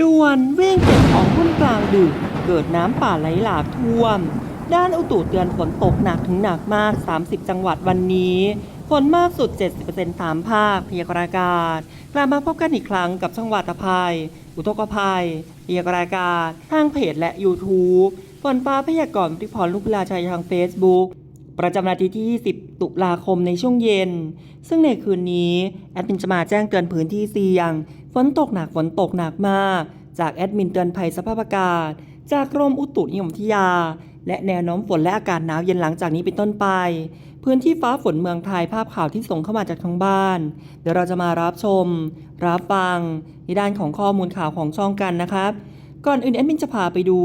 ด่วนวิ่งเก็บของทุ่นกลางดึก เกิดน้ำป่าไหลหลากท่วม ด้านอุตุเตือนฝนตกหนักถึงหนักมาก 30 จังหวัดวันนี้ฝนมากสุด 70%ตามภาคพยากรณ์อากาศกลับมาพบกันอีกครั้งกับช่องวัตภัย อุทกภัยพยากรณ์อากาศทางเพจและ YouTube ฝนฟ้าพยากรณ์พริพรลูกลาชัยทาง Facebook ประจำนาทีที่ 20 ตุลาคมในช่วงเย็น ซึ่งในคืนนี้ แอดมินจะมาแจ้งเตือนพื้นที่เสี่ยง ฝนตกหนักฝนตกหนักมาก จากแอดมินเตือนภัยสภาพอากาศ จากกรมอุตุนิยมวิทยา และแนวโน้มฝนและอากาศหนาวเย็นหลังจากนี้เป็นต้นไป พื้นที่ฟ้าฝนเมืองไทยภาพข่าวที่ส่งเข้ามาจากทางบ้าน เดี๋ยวเราจะมารับชม รับฟังในด้านของข้อมูลข่าวของช่องกันนะครับ ก่อนอื่นแอดมินจะพาไปดู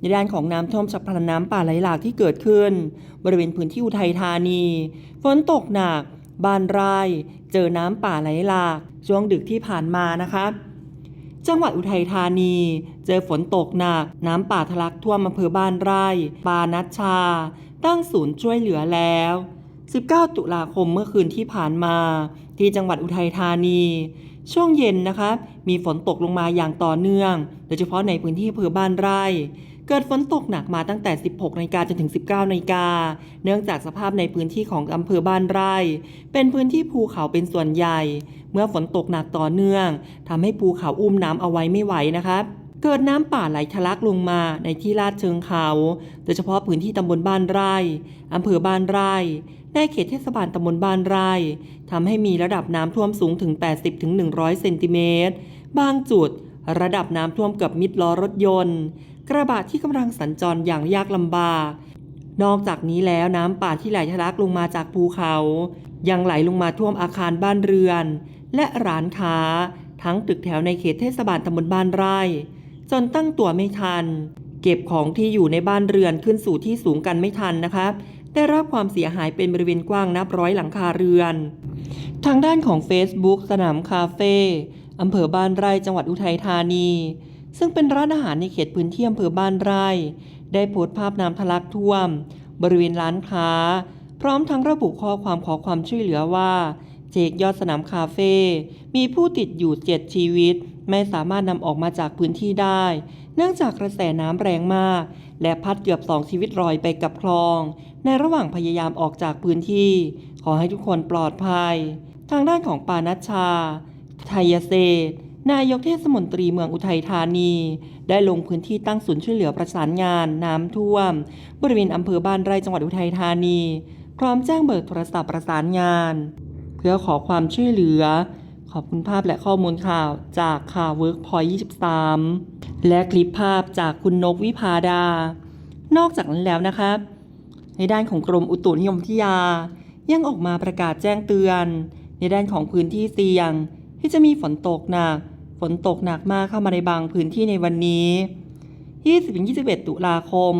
ในด้านของน้ำท่วมฉับพลันน้ำป่าไหลหลากที่เกิดขึ้น บริเวณพื้นที่อุทัยธานี ฝนตกหนักบ้านไร่เจอน้ำป่าไหลหลาก ช่วงดึกที่ผ่านมานะครับจังหวัดอุทัยธานี เจอฝนตกหนัก น้ำป่าทะลักท่วมอำเภอบ้านไร่ปานัชชา ตั้งศูนย์ช่วยเหลือแล้ว 19 ตุลาคมเมื่อคืนที่ผ่านมา ที่จังหวัดอุทัยธานี ช่วงเย็นนะคะ มีฝนตกลงมาอย่างต่อเนื่อง โดยเฉพาะในพื้นที่อำเภอบ้านไร่ เกิดฝนตกหนักมาตั้งแต่ 16นาฬิกาจนถึง 19นาฬิกา เนื่องจากสภาพในพื้นที่ของอำเภอบ้านไร่ เป็นพื้นที่ภูเขาเป็นส่วนใหญ่ เมื่อฝนตกหนักต่อเนื่องทำให้ภูเขาอุ้มน้ำเอาไว้ไม่ไหวนะครับ เกิดน้ำป่าไหลทะลักลงมาในที่ลาดเชิงเขา โดยเฉพาะพื้นที่ตำบลบ้านไร่อำเภอบ้านไร่ในเขตเทศบาลตำบลบ้านไร่ทำให้มีระดับน้ำท่วมสูงถึง 80-100 เซนติเมตร บางจุดระดับน้ำท่วมเกือบมิดล้อรถยนต์ กระบะที่กำลังสัญจรอย่างยากลำบาก นอกจากนี้แล้วน้ำป่าที่ไหลทะลักลงมาจากภูเขา ยังไหลลงมาท่วมอาคารบ้านเรือน และร้านค้า ทั้งตึกแถวในเขตเทศบาลตำบลบ้านไร่ จนตั้งตัวไม่ทัน เก็บของที่อยู่ในบ้านเรือนขึ้นสู่ที่สูงกันไม่ทันนะครับได้รับความเสียหายเป็นบริเวณกว้างนับร้อยหลังคาเรือน ทางด้านของ Facebook สนามคาเฟ่อำเภอบ้านไร่จังหวัดอุทัยธานี ซึ่งเป็นร้านอาหารในเขตพื้นที่อำเภอบ้านไร่ ได้โพสต์ภาพน้ำทะลักท่วม บริเวณร้านค้า พร้อมทั้งระบุข้อความขอความช่วยเหลือว่า เจกยอดสนามคาเฟ่มีผู้ติดอยู่เจ็ดชีวิต ไม่สามารถนำออกมาจากพื้นที่ได้ เนื่องจากกระแสน้ำแรงมาก และพัดเกือบสองชีวิตลอยไปกับคลอง ในระหว่างพยายามออกจากพื้นที่ ขอให้ทุกคนปลอดภัย ทางด้านของปานัชชา ไทยเศษนายกเทศมนตรีเมืองอุทัยธานี ได้ลงพื้นที่ตั้งศูนย์ช่วยเหลือประสานงาน น้ำท่วม บริเวณอำเภอบ้านไร่จังหวัดอุทัยธานี พร้อมแจ้งเบอร์โทรศัพท์ประสานงาน เพื่อขอความช่วยเหลือ ขอบคุณภาพและข้อมูลข่าวจากข่าวเวิร์กพอย23 และคลิปภาพจากคุณนกวิพาดา นอกจากนั้นแล้วนะครับในด้านของกรมอุตุนิยมวิทยา ยังออกมาประกาศแจ้งเตือน ในด้านของพื้นที่เสี่ยง ที่จะมีฝนตกหนัก ฝนตกหนักมากเข้ามาในบางพื้นที่ในวันนี้ 20-21 ตุลาคม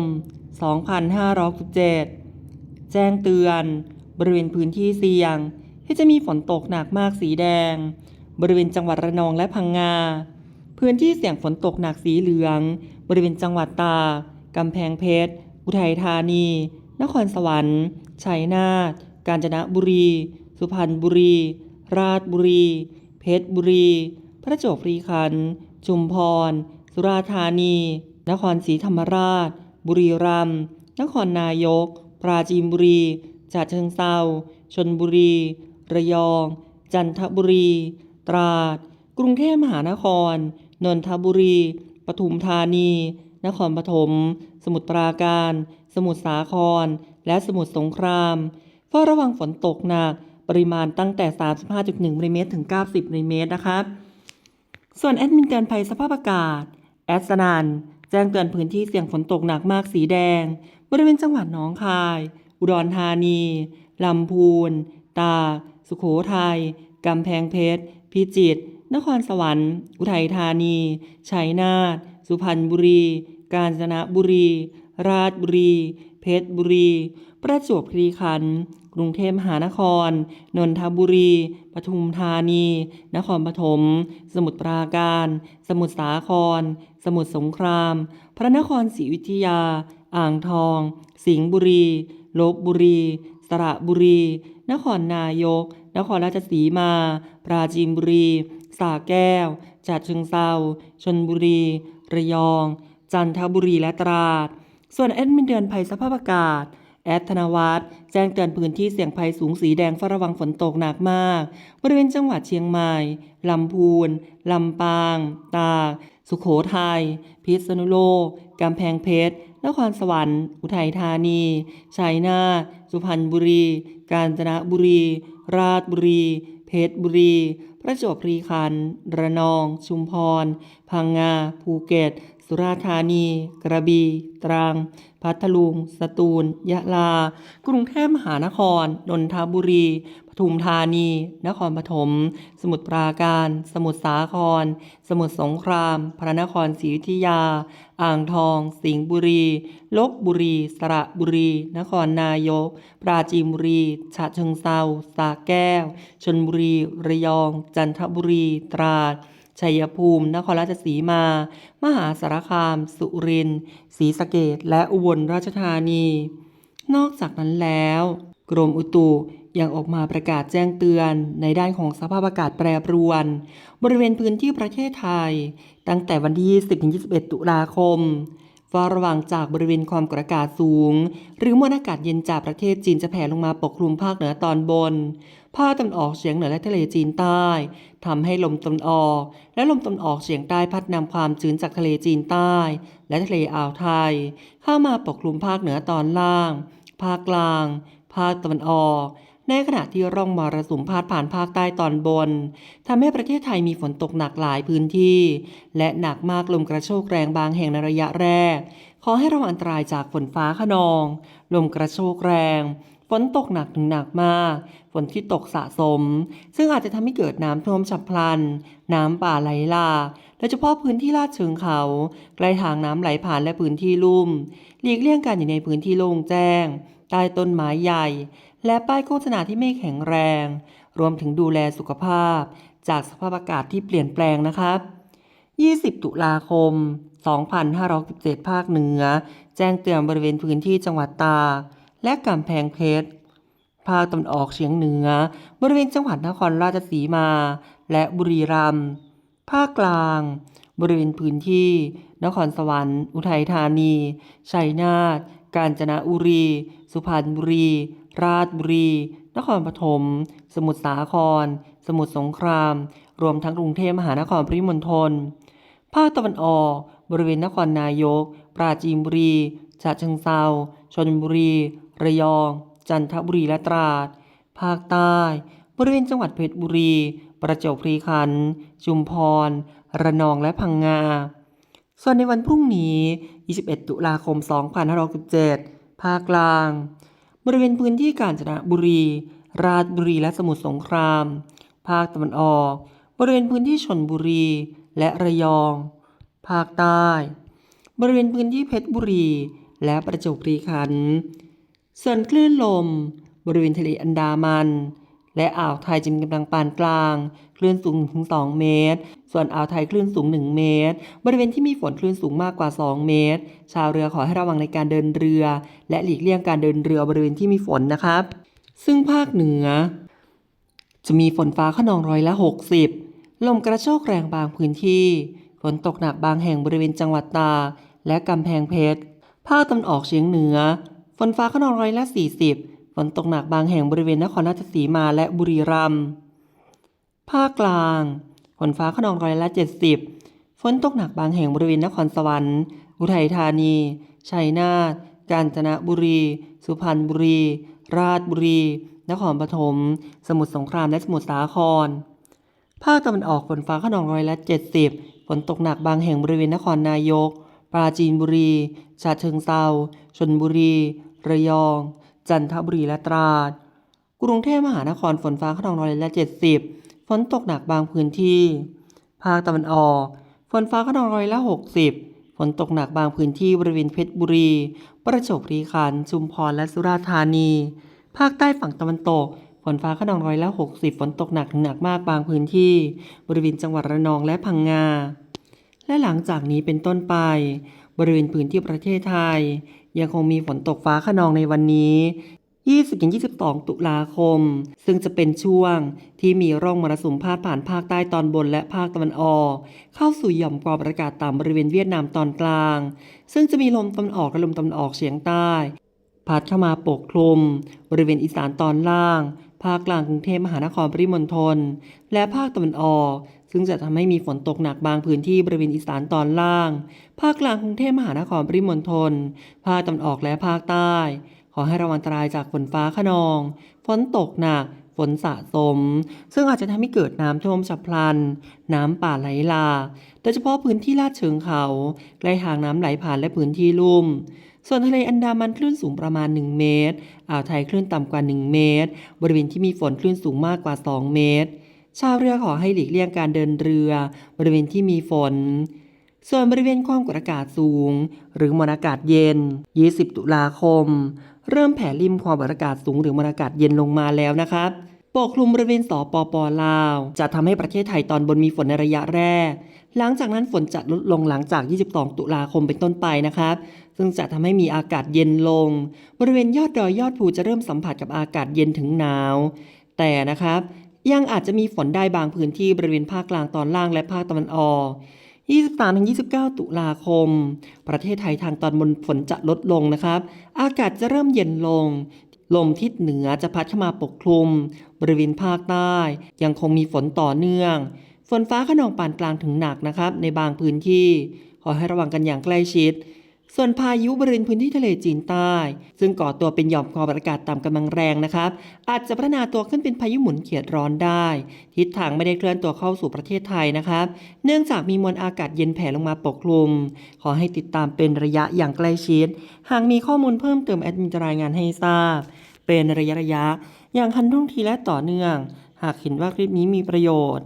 2567 แจ้งเตือน บริเวณพื้นที่เสี่ยง ที่จะมีฝนตกหนักมากสีแดง บริเวณจังหวัดระนองและพังงา พื้นที่เสี่ยงฝนตกหนักสีเหลือง บริเวณจังหวัดตากกำแพงเพชร อุทัยธานี นครสวรรค์ ชัยนาท กาญจนบุรี สุพรรณบุรี ราชบุรี เพชรบุรี พระโจบรีขันธ์ ชุมพร สุราษฎร์ธานี นครศรีธรรมราช บุรีรัมย์ นครนายก ปราจีนบุรีฉะเชิงเซาชนบุรี ระยอง จันทบุรี ตราด กรุงเทพมหานคร นนทบุรี ปทุมธานี นครปฐม สมุทรปราการ สมุทรสาคร และสมุทรสงคราม เฝ้าระวังฝนตกหนัก ปริมาณตั้งแต่ 35.1มิลลิเมตรถึง 90มิลลิเมตรนะครับส่วนแอดมินเตือนภัยสภาพอากาศ แอดสนันแจ้งเตือนพื้นที่เสี่ยงฝนตกหนักมากสีแดง บริเวณจังหวัดหนองคาย อุดรธานี ลำพูน ตาก สุโขทัยกำแพงเพชร พิจิตร นครสวรรค์ อุทัยธานี ชัยนาท สุพรรณบุรี กาญจนบุรี ราชบุรี เพชรบุรี ประจวบคีรีขันธ์ กรุงเทพมหานคร นนทบุรี ปทุมธานี นครปฐม สมุทรปราการ สมุทรสาคร สมุทรสงคราม พระนครศรีอยุธยา อ่างทอง สิงห์บุรี ลบบุรี สระบุรี นครนายก นครราชสีมา ปราจีนบุรีสระแก้วฉะเชิงเซาชนบุรี ระยอง จันทบุรีและตราด ส่วนแอดมินเดือนภัยสภาพอากาศ แอดธนวัฒน์แจ้งเตือนพื้นที่เสี่ยงภัยสูงสีแดงเฝ้าระวังฝนตกหนักมาก บริเวณจังหวัดเชียงใหม่ ลำพูน ลำปาง ตาก สุขโขทัย พิษณุโลก กำแพงเพชร นครสวรรค์ อุทัยธานี ชัยนาท สุพรรณบุรี กาญจนบุรี ราชบุรี เพชรบุรี ประจวบคีรีขันธ์ ระนอง ชุมพร พังงา ภูเก็ต สุราษฎร์ธานี กระบี่ ตรัง พัทลุง สตูล ยะลา กรุงเทพมหานคร นนทบุรี ปทุมธานี นครปฐม สมุทรปราการ สมุทรสาคร สมุทรสงคราม พระนครศรีอยุธยา อ่างทอง สิงห์บุรี ลบบุรี สระบุรี นครนายก ปราจีนบุรี ฉะเชิงเซาสระแก้ว ชนบุรี ระยอง จันทบุรี ตราด ชัยภูมิ นครราชสีมา มหาสารคาม สุรินทร์ศรีสะเกดและอุบลราชธานี นอกจากนั้นแล้ว กรมอุตุยังออกมาประกาศแจ้งเตือนในด้านของสภาพอากาศแปรปรวน บริเวณพื้นที่ประเทศไทย ตั้งแต่วันที่ 20-21 ตุลาคม ฝ้าระวังจากบริเวณความกดอากาศสูง หรือมวลอากาศเย็นจากประเทศจีนจะแผ่ลงมาปกคลุมภาคเหนือตอนบน ภาคตะวันออกเฉียงเหนือและทะเลจีนใต้ทำให้ลมตะวันออก และลมตะวันออกเฉียงใต้พัดนำความชื้นจากทะเลจีนใต้ และทะเลอ่าวไทย เข้ามาปกคลุมภาคเหนือตอนล่าง ภาคกลาง ภาคตะวันออก ในขณะที่ร่องมรสุมพาดผ่านภาคใต้ตอนบนทำให้ประเทศไทยมีฝนตกหนักหลายพื้นที่ และหนักมากลมกระโชกแรงบางแห่งในระยะแรก ขอให้ระวังอันตรายจากฝนฟ้าขนอง ลมกระโชกแรง ฝนตกหนักถึงหนักมาก ฝนที่ตกสะสม ซึ่งอาจจะทำให้เกิดน้ำท่วมฉับพลัน น้ำป่าไหลหลากโดยเฉพาะพื้นที่ลาดเชิงเขา ใกล้ทางน้ำไหลผ่านและพื้นที่ลุ่ม หลีกเลี่ยงการอยู่ในพื้นที่โล่งแจ้ง ใต้ต้นไม้ใหญ่ และป้ายโฆษณาที่ไม่แข็งแรง รวมถึงดูแลสุขภาพ จากสภาพอากาศที่เปลี่ยนแปลงนะครับ 20 ตุลาคม 2567 ภาคเหนือ แจ้งเตือนบริเวณพื้นที่จังหวัดตากและกำแพงเพชรภาคตะวันออกเฉียงเหนือ บริเวณจังหวัดนครราชสีมา และบุรีรัมย์ภาคกลาง บริเวณพื้นที่ นครสวรรค์ อุทัยธานี ชัยนาท กาญจนบุรี สุพรรณบุรี ราชบุรี นครปฐม สมุทรสาคร สมุทรสงคราม รวมทั้งกรุงเทพมหานครปริมณฑล ภาคตะวันออก บริเวณนครนายก ปราจีนบุรีฉะเชิงเซาชลบุรี ระยอง จันทบุรีและตราด ภาคใต้ บริเวณจังหวัดเพชรบุรี ประจวบคีรีขันธ์ ชุมพร ระนองและพังงา ส่วนในวันพรุ่งนี้ 21 ตุลาคม 2567 ภาคกลาง บริเวณพื้นที่กาญจนบุรี ราชบุรีและสมุทรสงคราม ภาคตะวันออก บริเวณพื้นที่ชนบุรี และระยอง ภาคใต้ บริเวณพื้นที่เพชรบุรี และประจวบคีรีขันธ์ส่วนคลื่นลม บริเวณทะเลอันดามัน และอ่าวไทยจะมีกำลังปานกลาง คลื่นสูงถึง2เมตร ส่วนอ่าวไทยคลื่นสูง 1 เมตร บริเวณที่มีฝนคลื่นสูงมากกว่า 2 เมตร ชาวเรือขอให้ระวังในการเดินเรือ และหลีกเลี่ยงการเดินเรือบริเวณที่มีฝนนะครับ ซึ่งภาคเหนือ จะมีฝนฟ้าขนองร้อยละ 60 ลมกระโชกแรงบางพื้นที่ ฝนตกหนักบางแห่งบริเวณจังหวัดตากและกำแพงเพชร ภาคตะวันออกเฉียงเหนือ ฝนฟ้าขนองร้อยละ 40 ฝนตกหนักบางแห่งบริเวณนครราชสีมาและบุรีรัมย์ ภาคกลางฝนฟ้าขนองร้อยละ 70 ฝนตกหนักบางแห่งบริเวณนครสวรรค์ อุทัยธานี ชัยนาท กาญจนบุรี สุพรรณบุรี ราชบุรี นครปฐม สมุทรสงครามและสมุทรสาคร ภาคตะวันออกฝนฟ้าขนองร้อยละ 70 ฝนตกหนักบางแห่งบริเวณนครนายก ปราจีนบุรีฉะเชิงเซาชนบุรี ระยอง จันทบุรีและตราด กรุงเทพมหานครฝนฟ้าขนองร้อยละ 70 ฝนตกหนักบางพื้นที่ ภาคตะวันออก ฝนฟ้าขนองร้อยละ 60 ฝนตกหนักบางพื้นที่บริเวณเพชรบุรี ประจวบคีรีขันธ์ชุมพรและสุราษฎร์ธานี ภาคใต้ฝั่งตะวันตก ฝนฟ้าขนองร้อยละ 60 ฝนตกหนักถึงหนักมากบางพื้นที่ บริเวณจังหวัดระนองและพังงาและหลังจากนี้เป็นต้นไป บริเวณพื้นที่ประเทศไทย ยังคงมีฝนตกฟ้าขนองในวันนี้ 20-22 ตุลาคม ซึ่งจะเป็นช่วงที่มีร่องมรสุมพาดผ่านภาคใต้ตอนบนและภาคตะวันออก เข้าสู่หย่อมความกดอากาศต่ำบริเวณเวียดนามตอนกลาง ซึ่งจะมีลมตะวันออกและลมตะวันออกเฉียงใต้พัดเข้ามาปกคลุม บริเวณอีสานตอนล่าง ภาคกลางกรุงเทพมหานครปริมณฑลและภาคตะวันออก ซึ่งจะทำให้มีฝนตกหนักบางพื้นที่บริเวณอีสานตอนล่าง ภาคกลางกรุงเทพมหานครปริมณฑลภาคตะวันออกและภาคใต้ ขอให้ระวังอันตรายจากฝนฟ้าขนอง ฝนตกหนักฝนสะสม ซึ่งอาจจะทำให้เกิดน้ำท่วมฉับพลัน น้ำป่าไหลหลากโดยเฉพาะพื้นที่ลาดเชิงเขาใกล้ทางน้ำไหลผ่านและพื้นที่ลุ่ม ส่วนทะเลอันดามันคลื่นสูงประมาณ 1 เมตร อ่าวไทยคลื่นต่ำกว่า 1 เมตร บริเวณที่มีฝนคลื่นสูงมากกว่า 2 เมตร ชาวเรือขอให้หลีกเลี่ยงการเดินเรือบริเวณที่มีฝน ส่วนบริเวณความกดอากาศสูง หรือมวลอากาศเย็น 20 ตุลาคม เริ่มแผ่ริมความกดอากาศสูงหรือมวลอากาศเย็นลงมาแล้วนะครับปกคลุมบริเวณสปปลาว จะทำให้ประเทศไทยตอนบนมีฝนในระยะแรก หลังจากนั้นฝนจะลดลงหลังจาก 22 ตุลาคมเป็นต้นไปนะครับ ซึ่งจะทำให้มีอากาศเย็นลง บริเวณยอดดอยยอดภูจะเริ่มสัมผัสกับอากาศเย็นถึงหนาว แต่นะครับ ยังอาจจะมีฝนได้บางพื้นที่บริเวณภาคกลางตอนล่างและภาคตะวันออก 23-29 ตุลาคม ประเทศไทยทางตอนบนฝนจะลดลงนะครับ อากาศจะเริ่มเย็นลง ลมทิศเหนือจะพัดเข้ามาปกคลุม บริเวณภาคใต้ ยังคงมีฝนต่อเนื่อง ฝนฟ้าขนองปานกลางถึงหนักนะครับ ในบางพื้นที่ ขอให้ระวังกันอย่างใกล้ชิด ส่วนพายุบริเวณพื้นที่ทะเลจีนใต้ ซึ่งก่อตัวเป็นหย่อมความกดอากาศต่ำกำลังแรงนะครับ อาจจะพัฒนาตัวขึ้นเป็นพายุหมุนเขียดร้อนได้ ทิศทางไม่ได้เคลื่อนตัวเข้าสู่ประเทศไทยนะครับ เนื่องจากมีมวลอากาศเย็นแผ่ลงมาปกคลุม ขอให้ติดตามเป็นระยะอย่างใกล้ชิด หากมีข้อมูลเพิ่มเติมแอดมินจะรายงานให้ทราบ เป็นระยะระยะ อย่างทันท่วงทีและต่อเนื่อง หากเห็นว่าคลิปนี้มีประโยชน์